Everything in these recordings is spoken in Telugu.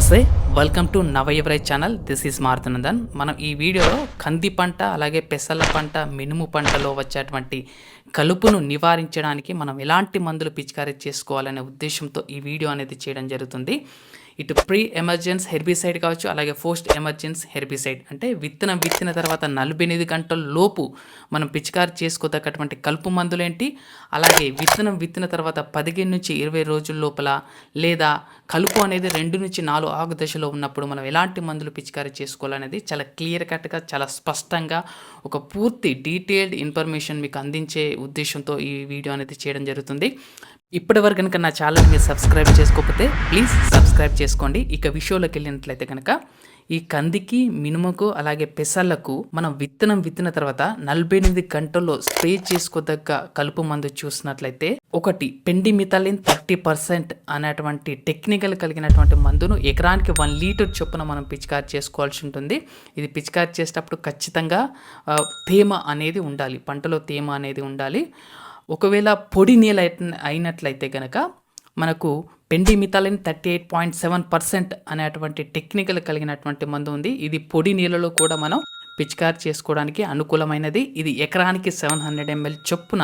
నమస్తే వెల్కమ్ టు నవయవరై ఛానల్ దిస్ ఈస్ మారుతునందన్ మనం ఈ వీడియోలో కంది పంట అలాగే పెసల పంట మినుము పంటలో వచ్చేటువంటి కలుపును నివారించడానికి మనం ఎలాంటి మందులు పిచికారీ చేసుకోవాలనే ఉద్దేశంతో ఈ వీడియో అనేది చేయడం జరుగుతుంది. ఇటు ప్రీ ఎమర్జెన్స్ హెర్బిసైడ్ కావచ్చు అలాగే పోస్ట్ ఎమర్జెన్స్ హెర్బిసైడ్ అంటే విత్తనం విత్తిన తర్వాత నలభై ఎనిమిది గంటల లోపు మనం పిచికారి చేసుకోదగ్గటువంటి కలుపు మందులేంటి? అలాగే విత్తనం విత్తిన తర్వాత పదిహేను నుంచి ఇరవై రోజుల లోపల లేదా కలుపు అనేది రెండు నుంచి నాలుగు ఆగు దశలో ఉన్నప్పుడు మనం ఎలాంటి మందులు పిచికారి చేసుకోవాలనేది చాలా క్లియర్ కట్గా చాలా స్పష్టంగా ఒక పూర్తి డీటెయిల్డ్ ఇన్ఫర్మేషన్ మీకు అందించే ఉద్దేశంతో ఈ వీడియో అనేది చేయడం జరుగుతుంది. ఇప్పటి వరకు కనుక నా ఛానల్ మీరు సబ్స్క్రైబ్ చేసుకోకపోతే ప్లీజ్ సబ్స్క్రైబ్ చేసుకోండి. ఇక విషయంలోకి వెళ్ళినట్లయితే కనుక ఈ కందికి మినుముకు అలాగే పెసలకు మనం విత్తనం విత్తిన తర్వాత నలభై ఎనిమిది గంటల్లో స్ప్రే చేసుకోదగ్గ కలుపు మందు చూసినట్లయితే ఒకటి పెండి మిథాలిన్ థర్టీ పర్సెంట్ అనేటువంటి టెక్నికల్ కలిగినటువంటి మందును ఎకరానికి వన్ లీటర్ చొప్పున మనం పిచికారి చేసుకోవాల్సి ఉంటుంది. ఇది పిచికారి చేసేటప్పుడు ఖచ్చితంగా తేమ అనేది ఉండాలి. పంటలో తేమ అనేది ఉండాలి. ఒకవేళ పొడి నీళ్ళ అయినట్లయితే కనుక మనకు pendimethalin thirty eight point seven percent అనేటువంటి టెక్నికల్ కలిగినటువంటి మందు ఉంది. ఇది పొడి నీళ్ళలో కూడా మనం పిచికారి చేసుకోవడానికి అనుకూలమైనది. ఇది ఎకరానికి సెవెన్ హండ్రెడ్ ఎంఎల్ చొప్పున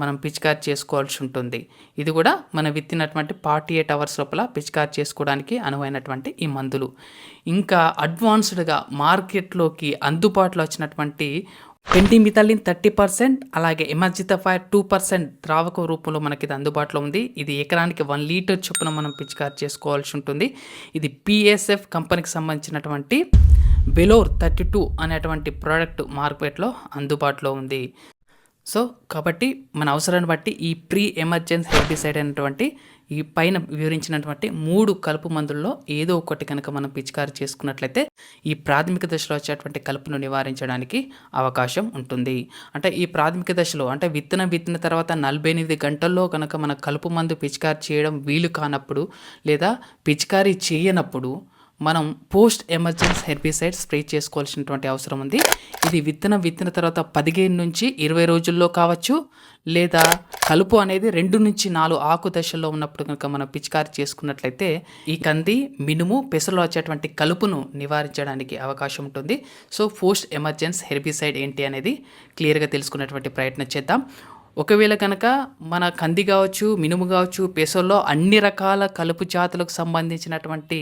మనం పిచికారి చేసుకోవాల్సి ఉంటుంది. ఇది కూడా మనం విత్తినటువంటి ఫార్టీ ఎయిట్ అవర్స్ లోపల పిచికారి చేసుకోవడానికి అనువైనటువంటి ఈ మందులు. ఇంకా అడ్వాన్స్డ్గా మార్కెట్లోకి అందుబాటులో వచ్చినటువంటి పెండిమిథలిన్ థర్టీ పర్సెంట్ అలాగే ఎమర్జిత ఫైర్ టూ పర్సెంట్ ద్రావక రూపంలో మనకి ఇది అందుబాటులో ఉంది. ఇది ఎకరానికి వన్ లీటర్ చొప్పున మనం పిచికారి చేసుకోవాల్సి ఉంటుంది. ఇది పిఎస్ఎఫ్ కంపెనీకి సంబంధించినటువంటి బెలోర్ థర్టీ టూ అనేటువంటి ప్రోడక్ట్ మార్కెట్లో అందుబాటులో ఉంది. సో కాబట్టి మన అవసరాన్ని బట్టి ఈ ప్రీ ఎమర్జెన్సీ హెర్బిసైడ్ అయినటువంటి ఈ పైన వివరించినటువంటి మూడు కలుపు మందుల్లో ఏదో ఒకటి కనుక మనం పిచికారి చేసుకున్నట్లయితే ఈ ప్రాథమిక దశలో వచ్చేటువంటి కలుపును నివారించడానికి అవకాశం ఉంటుంది. అంటే ఈ ప్రాథమిక దశలో అంటే విత్తనం విత్తిన తర్వాత నలభై ఎనిమిది గంటల్లో కనుక మన కలుపు మందు పిచికారి చేయడం వీలు కానప్పుడు లేదా పిచికారీ చేయనప్పుడు మనం పోస్ట్ ఎమర్జెన్స్ హెర్బిసైడ్ స్ప్రే చేసుకోవాల్సినటువంటి అవసరం ఉంది. ఇది విత్తనం విత్తిన తర్వాత పదిహేను నుంచి ఇరవై రోజుల్లో కావచ్చు లేదా కలుపు అనేది రెండు నుంచి నాలుగు ఆకు దశల్లో ఉన్నప్పుడు కనుక మనం పిచికారి చేసుకున్నట్లయితే ఈ కంది మినుము పెసలో వచ్చేటువంటి కలుపును నివారించడానికి అవకాశం ఉంటుంది. సో పోస్ట్ ఎమర్జెన్స్ హెర్బిసైడ్ ఏంటి అనేది క్లియర్గా తెలుసుకునేటువంటి ప్రయత్నం చేద్దాం. ఒకవేళ కనుక మన కంది కావచ్చు మినుము కావచ్చు పెసల్లో అన్ని రకాల కలుపు జాతులకు సంబంధించినటువంటి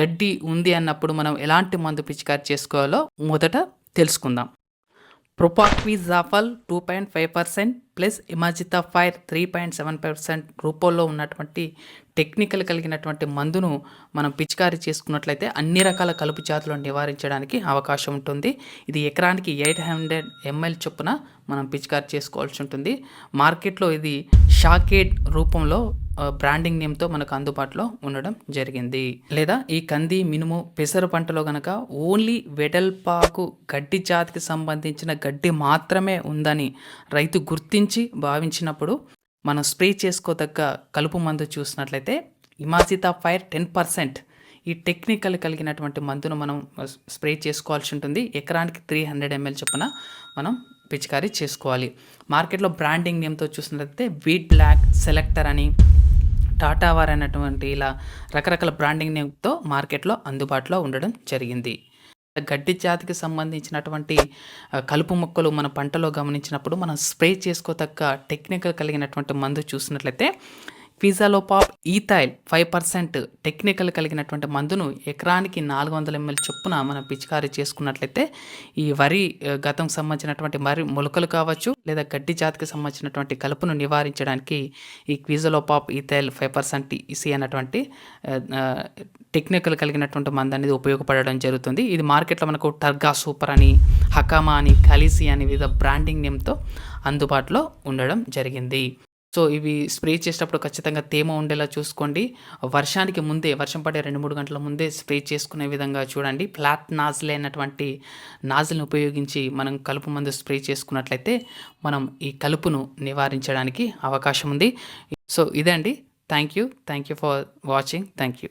గడ్డి ఉంది అన్నప్పుడు మనం ఎలాంటి మందు పిచికారి చేసుకోవాలో మొదట తెలుసుకుందాం. Propaquizafop two point five percent plus imazethapyr three point seven percent రూపంలో ఉన్నటువంటి టెక్నికల్ కలిగినటువంటి మందును మనం పిచికారీ చేసుకున్నట్లయితే అన్ని రకాల కలుపు జాతులను నివారించడానికి అవకాశం ఉంటుంది. ఇది ఎకరానికి ఎయిట్ హండ్రెడ్ ఎంఎల్ చొప్పున మనం పిచికారీ చేసుకోవాల్సి ఉంటుంది. మార్కెట్లో ఇది షాకేడ్ రూపంలో బ్రాండింగ్ నేమ్తో మనకు అందుబాటులో ఉండడం జరిగింది. లేదా ఈ కంది మినుము పెసర పంటలో గనక ఓన్లీ వెడల్పాకు గడ్డి జాతికి సంబంధించిన గడ్డి మాత్రమే ఉందని రైతు గుర్తించి భావించినప్పుడు మనం స్ప్రే చేసుకోదగ్గ కలుపు మందు చూసినట్లయితే ఇమాజితా ఫైర్ టెన్ పర్సెంట్ ఈ టెక్నికల్ కలిగినటువంటి మందును మనం స్ప్రే చేసుకోవాల్సి ఉంటుంది. ఎకరానికి త్రీ హండ్రెడ్ ఎంఎల్ చొప్పున మనం పిచికారీ చేసుకోవాలి. మార్కెట్లో బ్రాండింగ్ నేమ్తో చూసినట్లయితే వీట్ బ్లాక్ సెలెక్టర్ అని టాటా వార్ అనేటువంటి ఇలా రకరకాల బ్రాండింగ్ నేమ్తో మార్కెట్లో అందుబాటులో ఉండడం జరిగింది. గడ్డి జాతికి సంబంధించినటువంటి కలుపు మొక్కలు మన పంటలో గమనించినప్పుడు మనం స్ప్రే చేసుకోతగ్గ టెక్నికల్ కలిగినటువంటి మందు చూసినట్లయితే quizalofop ethyl five percent technical కలిగినటువంటి మందును ఎకరానికి నాలుగు వందల ఎంఎల్ చొప్పున మనం పిచికారీ చేసుకున్నట్లయితే ఈ వరి ఆ, గతం సంబంధించినటువంటి మరి మొలకలు కావచ్చు లేదా గడ్డి జాతికి సంబంధించినటువంటి కలుపును నివారించడానికి ఈ quizalofop ethyl five percent EC అన్నటువంటి టెక్నికల్ కలిగినటువంటి మందు అనేది ఉపయోగపడడం జరుగుతుంది. ఇది మార్కెట్లో మనకు టర్గా సూపర్ అని హకామా అని కలిసి అని వివిధ బ్రాండింగ్ నేమ్తో అందుబాటులో ఉండడం జరిగింది. సో ఇవి స్ప్రే చేసేటప్పుడు ఖచ్చితంగా తేమ ఉండేలా చూసుకోండి. వర్షానికి ముందే వర్షం పడే రెండు మూడు గంటల ముందే స్ప్రే చేసుకునే విధంగా చూడండి. ఫ్లాట్ నాజిల్ అయినటువంటి నాజిల్ని ఉపయోగించి మనం కలుపు మందు స్ప్రే చేసుకున్నట్లయితే మనం ఈ కలుపును నివారించడానికి అవకాశం ఉంది. సో ఇదండి. Thank you thank you for watching. Thank you